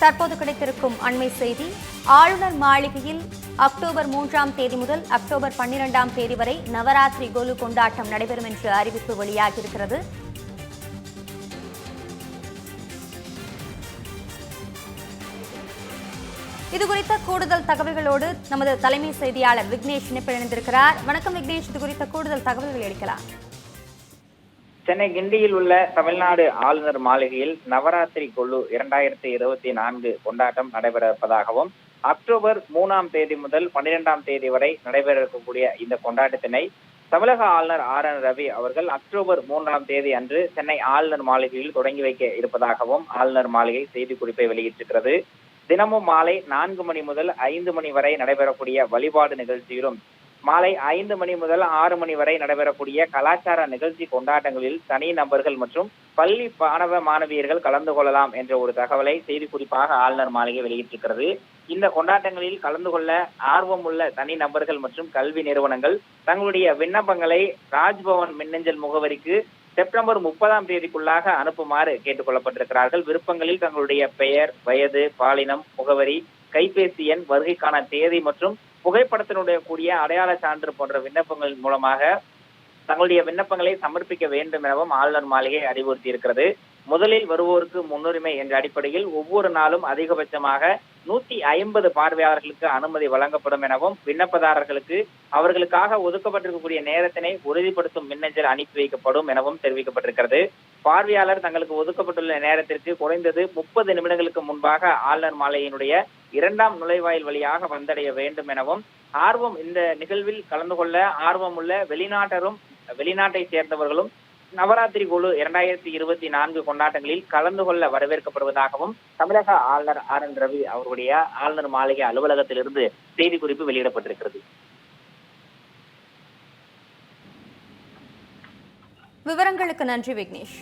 தற்போது கிடைத்திருக்கும் அண்மை செய்தி ஆளுநர் மாளிகையில் அக்டோபர் மூன்றாம் தேதி முதல் அக்டோபர் பன்னிரெண்டாம் தேதி வரை நவராத்திரி கோலு கொண்டாட்டம் நடைபெறும் என்று அறிவிப்பு வெளியாகியிருக்கிறது. இது குறித்த கூடுதல் தகவல்களோடு நமது தலைமை செய்தியாளர் விக்னேஷ் இணைப்பில் இணைந்திருக்கிறார். வணக்கம் விக்னேஷ் இது குறித்த கூடுதல் தகவல்கள் எடுக்கலாம் சென்னை கிண்டியில் உள்ள தமிழ்நாடு ஆளுநர் மாளிகையில் நவராத்திரி கொள்ளு இரண்டாயிரத்தி இருபத்தி நான்கு கொண்டாட்டம் நடைபெற இருப்பதாகவும் அக்டோபர் மூணாம் தேதி முதல் பன்னிரெண்டாம் தேதி வரை நடைபெற இருக்கக்கூடிய இந்த கொண்டாட்டத்தினை தமிழக ஆளுநர் ஆர் என் ரவி அவர்கள் அக்டோபர் மூன்றாம் தேதி அன்று சென்னை ஆளுநர் மாளிகையில் தொடங்கி வைக்க இருப்பதாகவும் ஆளுநர் மாளிகை செய்திக்குறிப்பை வெளியிட்டிருக்கிறது. தினமும் மாலை நான்கு மணி முதல் ஐந்து மணி வரை நடைபெறக்கூடிய வழிபாடு நிகழ்ச்சியிலும் மாலை ஐந்து மணி முதல் ஆறு மணி வரை நடைபெறக்கூடிய கலாச்சார நிகழ்ச்சி கொண்டாட்டங்களில் தனி நபர்கள் மற்றும் பள்ளி மாணவ மாணவியர்கள் கலந்து கொள்ளலாம் என்ற ஒரு தகவலை செய்திக்குறிப்பாக ஆளுநர் மாளிகை வெளியிட்டிருக்கிறது. இந்த கொண்டாட்டங்களில் கலந்து கொள்ள ஆர்வம் உள்ள தனி நபர்கள் மற்றும் கல்வி நிறுவனங்கள் தங்களுடைய விண்ணப்பங்களை ராஜ்பவன் மின்னஞ்சல் முகவரிக்கு செப்டம்பர் முப்பதாம் தேதிக்குள்ளாக அனுப்புமாறு கேட்டுக்கொள்ளப்பட்டிருக்கிறார்கள். விருப்பங்களில் தங்களுடைய பெயர் வயது பாலினம் முகவரி கைபேசி எண் வருகைக்கான தேதி மற்றும் புகைப்படத்தினுடைய கூடிய அடையாள சான்று போன்ற விண்ணப்பங்கள் மூலமாக தங்களுடைய விண்ணப்பங்களை சமர்ப்பிக்க வேண்டும் எனவும் ஆளுநர் மாளிகை அறிவுறுத்தி இருக்கிறது முதலில் வருவோருக்கு முன்னுரிமை என்ற அடிப்படையில் ஒவ்வொரு நாளும் அதிகபட்சமாக நூத்தி ஐம்பது பார்வையாளர்களுக்கு அனுமதி வழங்கப்படும் எனவும் விண்ணப்பதாரர்களுக்கு அவர்களுக்காக ஒதுக்கப்பட்டிருக்கக்கூடிய நேரத்தினை உறுதிப்படுத்தும் மின்னஞ்சல் அனுப்பி வைக்கப்படும் எனவும் தெரிவிக்கப்பட்டிருக்கிறது. பார்வையாளர் தங்களுக்கு ஒதுக்கப்பட்டுள்ள நேரத்திற்கு குறைந்தது முப்பது நிமிடங்களுக்கு முன்பாக ஆளுநர் மாலையினுடைய இரண்டாம் நுழைவாயில் வழியாக வந்தடைய வேண்டும் எனவும் ஆர்வம் இந்த நிகழ்வில் கலந்து கொள்ள ஆர்வம் உள்ள வெளிநாட்டரும் வெளிநாட்டை சேர்ந்தவர்களும் நவராத்திரி குழு இரண்டாயிரத்தி இருபத்தி நான்கு கொண்டாட்டங்களில் கலந்து கொள்ள வரவேற்கப்படுவதாகவும் தமிழக ஆளுநர் ஆர் என் ரவி அவருடைய ஆளுநர் மாளிகை அலுவலகத்திலிருந்து செய்திக்குறிப்பு வெளியிடப்பட்டிருக்கிறது. விவரங்களுக்கு நன்றி விக்னேஷ்.